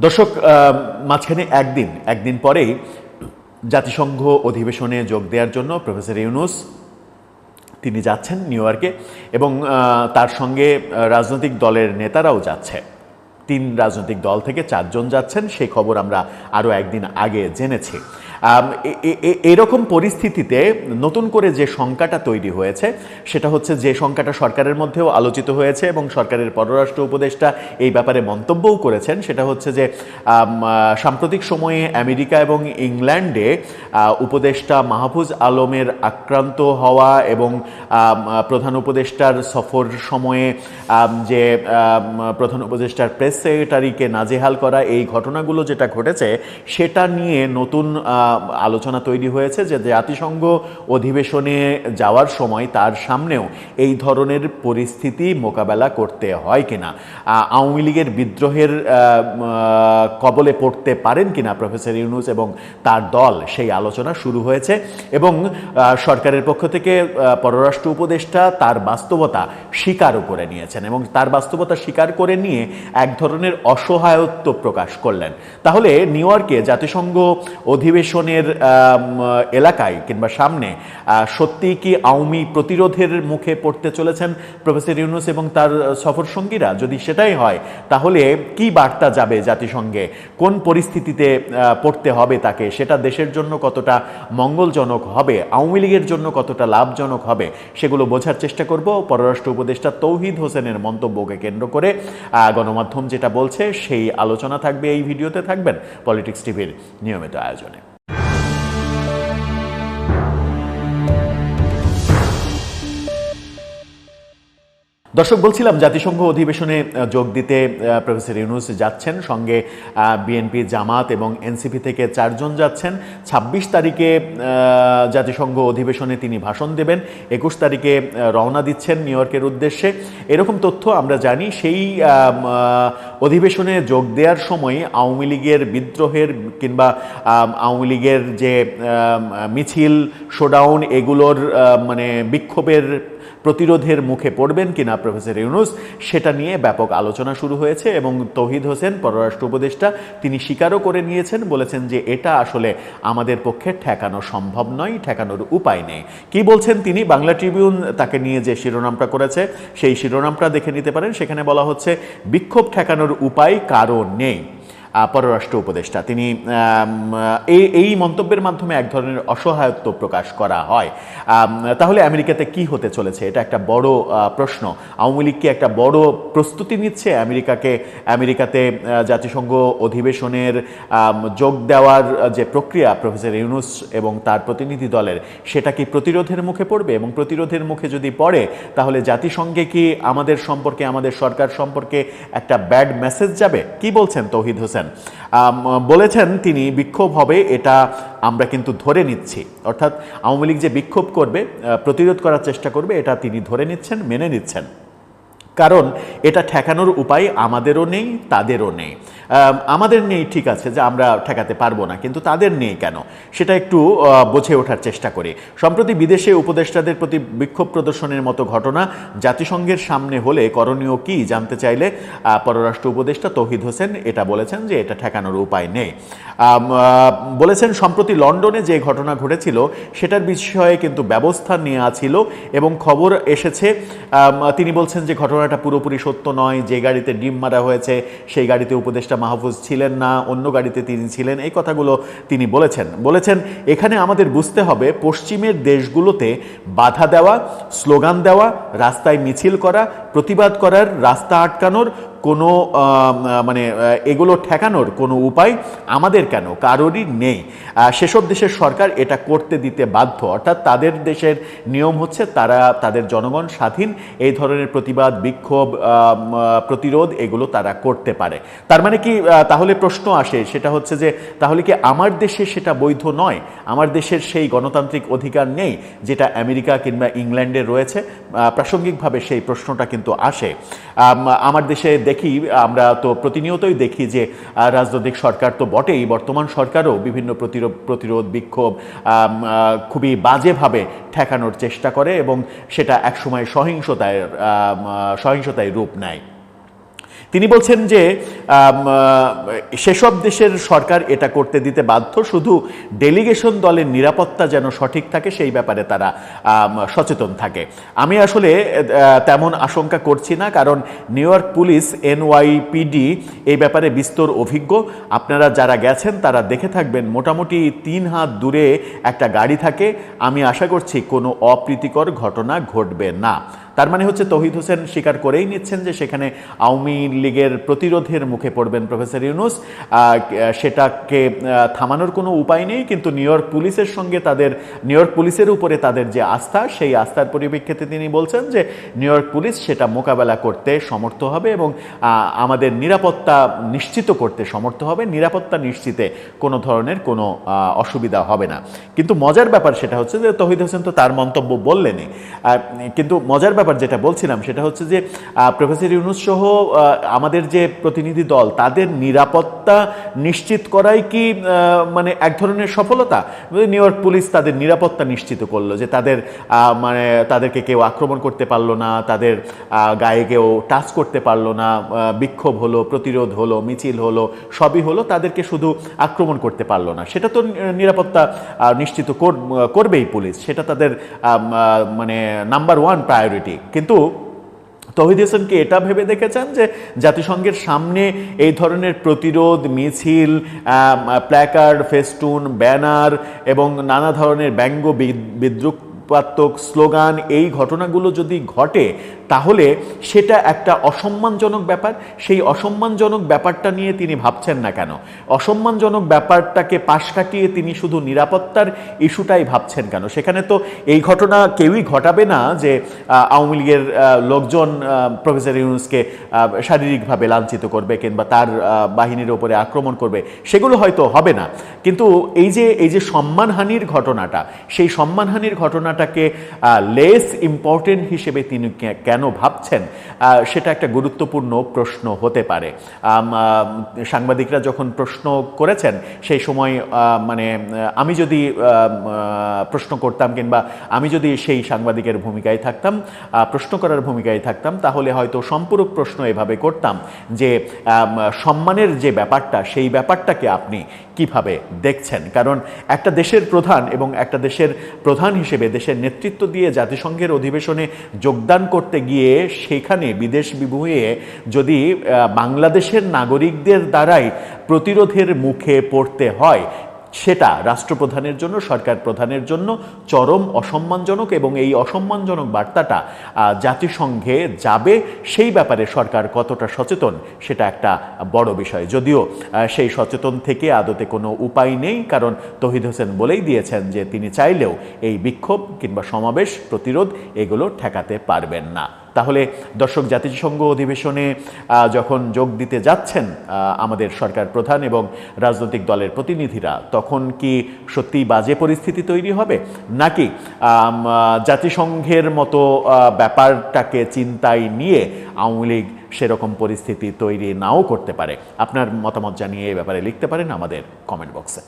দর্শক মাঝখানে একদিন একদিন পরেই জাতিসংঘ অধিবেশনে যোগ দেওয়ার জন্য প্রফেসর ইউনুস তিনি যাচ্ছেন নিউ ইয়র্কে এবং তার সঙ্গে রাজনৈতিক দলের নেতারাও যাচ্ছে। তিন রাজনৈতিক দল থেকে চারজন যাচ্ছেন, সেই খবর আমরা আরও একদিন আগে জেনেছি। এরকম পরিস্থিতিতে নতুন করে যে শঙ্কাটা তৈরি হয়েছে, সেটা হচ্ছে যে শঙ্কাটা সরকারের মধ্যেও আলোচিত হয়েছে এবং সরকারের পররাষ্ট্র উপদেষ্টা এই ব্যাপারে মন্তব্যও করেছেন। সেটা হচ্ছে যে সাম্প্রতিক সময়ে আমেরিকা এবং ইংল্যান্ডে উপদেষ্টা মাহফুজ আলমের আক্রান্ত হওয়া এবং প্রধান উপদেষ্টার সফর সময়ে যে প্রধান উপদেষ্টার প্রেস সেক্রেটারিকে নাজেহাল করা এই ঘটনাগুলো যেটা ঘটেছে, সেটা নিয়ে নতুন আলোচনা তৈরি হয়েছে যে জাতিসংঘ অধিবেশনে যাওয়ার সময় তার সামনেও এই ধরনের পরিস্থিতি মোকাবেলা করতে হয় কিনা। আওয়ামী লীগের বিদ্রোহের কবলে পড়তে পারেন কিনা প্রফেসর ইউনুস এবং তার দল, সেই আলোচনা শুরু হয়েছে এবং সরকারের পক্ষ থেকে পররাষ্ট্র উপদেষ্টা তার বাস্তবতা স্বীকারও করে নিয়েছেন এবং তার বাস্তবতা স্বীকার করে নিয়ে এক ধরনের অসহায়ত্ব প্রকাশ করলেন। তাহলে নিউ ইয়র্কে জাতিসংঘ অধিবেশনের আম, এলাকায় কিংবা সামনে আহ, সত্যি কি আওয়ামী প্রতিরোধের মুখে পড়তে চলেছেন প্রফেসর ইউনুস এবং তার সফর সঙ্গীরা? যদি সেটাই হয় তাহলে কি বার্তা যাবে জাতিসংঘে? কোন পরিস্থিতিতে পড়তে হবে তাকে? সেটা দেশের জন্য কতটা মঙ্গলজনক হবে? আওয়ামী লীগের জন্য কতটা লাভজনক হবে? সেগুলো বোঝার চেষ্টা করব। পররাষ্ট্র উপদেষ্টা তৌহিদ হোসেনের মন্তব্যকে কেন্দ্র করে গণমাধ্যম যেটা বলছে সেই আলোচনা থাকবে এই ভিডিওতে। থাকবেন পলিটিক্স টিভির নিয়মিত আয়োজনে। দর্শক, বলছিলাম জাতিসংঘ অধিবেশনে যোগ দিতে প্রফেসর ইউনুস যাচ্ছেন। সঙ্গে বিএনপি জামাত এবং এনসিপি থেকে চারজন যাচ্ছেন। ২৬ তারিখে জাতিসংঘ অধিবেশনে তিনি ভাষণ দেবেন। একুশ তারিখে রওনা দিচ্ছেন নিউ ইয়র্কের উদ্দেশ্যে। এরকম তথ্য আমরা জানি, সেই অধিবেশনে যোগ দেওয়ার সময় আওয়ামী লীগের বিদ্রোহের কিংবা আওয়ামী লীগের যে মিছিল, শোডাউন, এগুলোর মানে বিক্ষোভের প্রতিরোধের মুখে পড়বেন কিনা, প্রফেসর ইউনুস? সেটা নিয়ে ব্যাপক আলোচনা শুরু হয়েছে এবং তৌহিদ হোসেন, পররাষ্ট্র উপদেষ্টা, তিনি স্বীকারও করে নিয়েছেন, বলেছেন যে এটা আসলে আমাদের পক্ষে ঠেকানো সম্ভব নয়, ঠেকানোর উপায় নেই। কি বলছেন তিনি? বাংলা ট্রিবিউন তাকে নিয়ে যে শিরোনামটা করেছে, সেই শিরোনামটা দেখে নিতে পারেন। সেখানে বলা হচ্ছে, বিক্ষোভ ঠেকানোর উপায় কারও নেই। পররাষ্ট্র উপদেষ্টা। তিনি এই এই মন্তব্যের মাধ্যমে এক ধরনের অসহায়ত্ব প্রকাশ করা হয়। তাহলে আমেরিকাতে কি হতে চলেছে? এটা একটা বড় প্রশ্ন। আওয়ামী লীগ কি একটা বড় প্রস্তুতি নিচ্ছে? আমেরিকাকে, আমেরিকাতে জাতিসংঘ অধিবেশনের যোগ দেওয়ার যে প্রক্রিয়া, প্রফেসর ইউনুস এবং তার প্রতিনিধি দলের, সেটা কি প্রতিরোধের মুখে পড়বে? এবং প্রতিরোধের মুখে যদি পড়ে, তাহলে জাতিসংঘে কি আমাদের সম্পর্কে, আমাদের সরকার সম্পর্কে একটা ব্যাড মেসেজ যাবে? কি বলছেন তৌহিদ হোসেন? আম, বলেছেন তিনি বিক্ষোভ হবে এটা আমরা কিন্তু ধরে নিচ্ছি। অর্থাৎ আওয়ামী লীগ যে বিক্ষোভ করবে প্রতিরোধ করার চেষ্টা করবে এটা তিনি ধরে নিচ্ছেন মেনে নিচ্ছেন। কারণ এটা ঠেকানোর উপায় আমাদেরও নেই তাদেরও নেই। আমাদের নেই ঠিক আছে যে আমরা ঠেকাতে পারব না, কিন্তু তাদের নেই কেন? সেটা একটু বুঝে ওঠার চেষ্টা করি। সম্প্রতি বিদেশে উপদেষ্টাদের প্রতি বিক্ষোভ প্রদর্শনের মতো ঘটনা জাতিসংঘের সামনে হলে করণীয় কি জানতে চাইলে পররাষ্ট্র উপদেষ্টা তৌহিদ হোসেন এটা বলেছেন যে এটা ঠেকানোর উপায় নেই। বলেছেন সম্প্রতি লন্ডনে যে ঘটনা ঘটেছিল সেটার বিষয়ে কিন্তু ব্যবস্থা নেওয়া ছিল এবং খবর এসেছে তিনি বলছেন যে ঘটনাটা পুরোপুরি সত্য নয়, যে গাড়িতে ডিম মারা হয়েছে, সেই গাড়িতে উপদেষ্টা মাহফুজ ছিলেন না, অন্য গাড়িতে তিনি ছিলেন, এই কথাগুলো তিনি বলেছেন। বলেছেন, এখানে আমাদের বুঝতে হবে, পশ্চিমের দেশগুলোতে বাধা দেওয়া, স্লোগান দেওয়া, রাস্তায় মিছিল করা, প্রতিবাদ করার, রাস্তা আটকানোর কোনো মানে এগুলো ঠেকানোর কোনো উপায় আমাদের কেন? কারোরই নেই। সেসব দেশের সরকার এটা করতে দিতে বাধ্য। অর্থাৎ তাদের দেশের নিয়ম হচ্ছে তারা, তাদের জনগণ স্বাধীন এই ধরনের প্রতিবাদ, বিক্ষোভ প্রতিরোধ এগুলো তারা করতে পারে। তার মানে কি তাহলে প্রশ্ন আসে, সেটা হচ্ছে যে, তাহলে কি আমার দেশে সেটা বৈধ নয়? আমার দেশের সেই গণতান্ত্রিক অধিকার নেই যেটা আমেরিকা কিংবা ইংল্যান্ডে রয়েছে? প্রাসঙ্গিকভাবে সেই প্রশ্নটা কিন্তু আসে। আমার দেশে দেখি আমরা তো প্রতিনিয়তই দেখি যে রাজনৈতিক সরকার তো বটেই, বর্তমান সরকারও বিভিন্ন প্রতিরোধ প্রতিরোধ বিক্ষোভ খুবই বাজেভাবে ঠেকানোর চেষ্টা করে এবং সেটা একসময় সহিংসতায় সহিংসতায় রূপ নেয়। তিনি বলছেন যে সেসব দেশের সরকার এটা করতে দিতে বাধ্য, শুধু ডেলিগেশন দলের নিরাপত্তা যেন সঠিক থাকে, সেই ব্যাপারে তারা সচেতন থাকে। আমি আসলে তেমন আশঙ্কা করছি না, কারণ নিউ ইয়র্ক পুলিশ, এনওয়াইপিডি এই ব্যাপারে বিস্তর অভিজ্ঞ। আপনারা যারা গেছেন, তারা দেখে থাকবেন, মোটামুটি তিন হাত দূরে একটা গাড়ি থাকে। আমি আশা করছি কোনো অপ্রীতিকর ঘটনা ঘটবে না। তার মানে হচ্ছে তহিদ হোসেন স্বীকার করেই নিচ্ছেন যে সেখানে আওয়ামী লীগের প্রতিরোধের মুখে পড়বেন প্রফেসর ইউনুস। সেটাকে থামানোর কোনো উপায় নেই কিন্তু নিউ ইয়র্ক পুলিশের সঙ্গে তাদের নিউ ইয়র্ক পুলিশের উপরে তাদের যে আস্থা সেই আস্থার পরিপ্রেক্ষিতে তিনি বলছেন যে নিউ ইয়র্ক পুলিশ সেটা মোকাবেলা করতে সমর্থ হবে এবং আমাদের নিরাপত্তা নিশ্চিত করতে সমর্থ হবে। নিরাপত্তা নিশ্চিতে কোনো ধরনের কোনো অসুবিধা হবে না। কিন্তু মজার ব্যাপার সেটা হচ্ছে যে তহিদ হোসেন তো তার মন্তব্য বললেনই। আর, কিন্তু মজার ব্যাপার যেটা বলছিলাম, সেটা হচ্ছে যে প্রফেসর ইউনুস সহ আমাদের যে প্রতিনিধি দল, তাদের নিরাপত্তা নিশ্চিত করাই কি মানে এক ধরনের সফলতা? নিউ ইয়র্ক পুলিশ তাদের নিরাপত্তা নিশ্চিত করল যে তাদের মানে তাদেরকে কেউ আক্রমণ করতে পারল না, তাদের গায়ে কেউ টাচ করতে পারল না বিক্ষোভ হলো, প্রতিরোধ হলো, মিছিল হলো, সবই হলো তাদেরকে শুধু আক্রমণ করতে পারল না। সেটা তো নিরাপত্তা নিশ্চিত কর- করবেই পুলিশ। সেটা তাদের মানে নাম্বার ওয়ান প্রায়োরিটি কিন্তু তহিদ হোসেন কি এটা ভেবে দেখেছেন যে জাতিসংঘের সামনে এই ধরনের প্রতিরোধ, মিছিল প্ল্যাকার্ড ফেস্টুন ব্যানার এবং নানা ধরনের ব্যঙ্গ বিদ- বিদ্রুপাত্মক স্লোগান এই ঘটনাগুলো যদি ঘটে তাহলে সেটা একটা অসম্মানজনক ব্যাপার। সেই অসম্মানজনক ব্যাপারটা নিয়ে তিনি ভাবছেন না কেন? অসম্মানজনক ব্যাপারটাকে পাশ কাটিয়ে তিনি শুধু নিরাপত্তার ইস্যুটাই ভাবছেন কেন? সেখানে তো এই ঘটনা কেউই ঘটাবে না যে আওয়ামী লীগের লোকজন প্রফেসর ইউনুসকে শারীরিকভাবে লাঞ্ছিত করবে কিংবা তার বাহিনীর ওপরে আক্রমণ করবে। সেগুলো হয়তো হবে না। কিন্তু এই যে এই যে সম্মানহানির ঘটনাটা, সেই সম্মানহানির ঘটনাটাকে লেস ইম্পর্টেন্ট হিসেবে তিনি কে- কেন ভাবছেন? সেটা একটা গুরুত্বপূর্ণ প্রশ্ন হতে পারে। সাংবাদিকরা যখন প্রশ্ন করেছেন, সেই সময় মানে আমি যদি প্রশ্ন করতাম কিংবা আমি যদি সেই সাংবাদিকের ভূমিকায় থাকতাম প্রশ্ন করার ভূমিকায় থাকতাম, তাহলে হয়তো সম্পূরক প্রশ্ন এভাবে করতাম যে সম্মানের যে ব্যাপারটা, সেই ব্যাপারটাকে আপনি কীভাবে দেখছেন? কারণ একটা দেশের প্রধান এবং একটা দেশের প্রধান হিসেবে দেশের নেতৃত্ব দিয়ে জাতিসংঘের অধিবেশনে যোগদান করতে গিয়ে সেখানে বিদেশ বিভুয়ে যদি বাংলাদেশের নাগরিকদের দ্বারাই প্রতিরোধের মুখে পড়তে হয় সেটা রাষ্ট্রপ্রধানের জন্য, সরকার প্রধানের জন্য চরম অসম্মানজনক এবং এই অসম্মানজনক বার্তাটা জাতিসংঘে যাবে, সেই ব্যাপারে সরকার কতটা সচেতন সেটা একটা বড় বিষয়। যদিও সেই সচেতন থেকে আদতে কোনো উপায় নেই, কারণ তহিদ হোসেন বলেই দিয়েছেন যে তিনি চাইলেও এই বিক্ষোভ কিংবা সমাবেশ, প্রতিরোধ এগুলো ঠেকাতে পারবেন না। তাহলে দর্শক জাতিসংঘ অধিবেশনে যখন যোগ দিতে যাচ্ছেন আমাদের সরকার প্রধান এবং রাজনৈতিক দলের প্রতিনিধিরা, তখন কি সত্যি বাজে পরিস্থিতি তৈরি হবে? নাকি জাতিসংঘের মতো ব্যাপারটাকে চিন্তায় নিয়ে আওয়ামী লীগ সেরকম পরিস্থিতি তৈরি নাও করতে পারে? আপনার মতামত জানিয়ে এ ব্যাপারে লিখতে পারেন আমাদের কমেন্ট বক্সে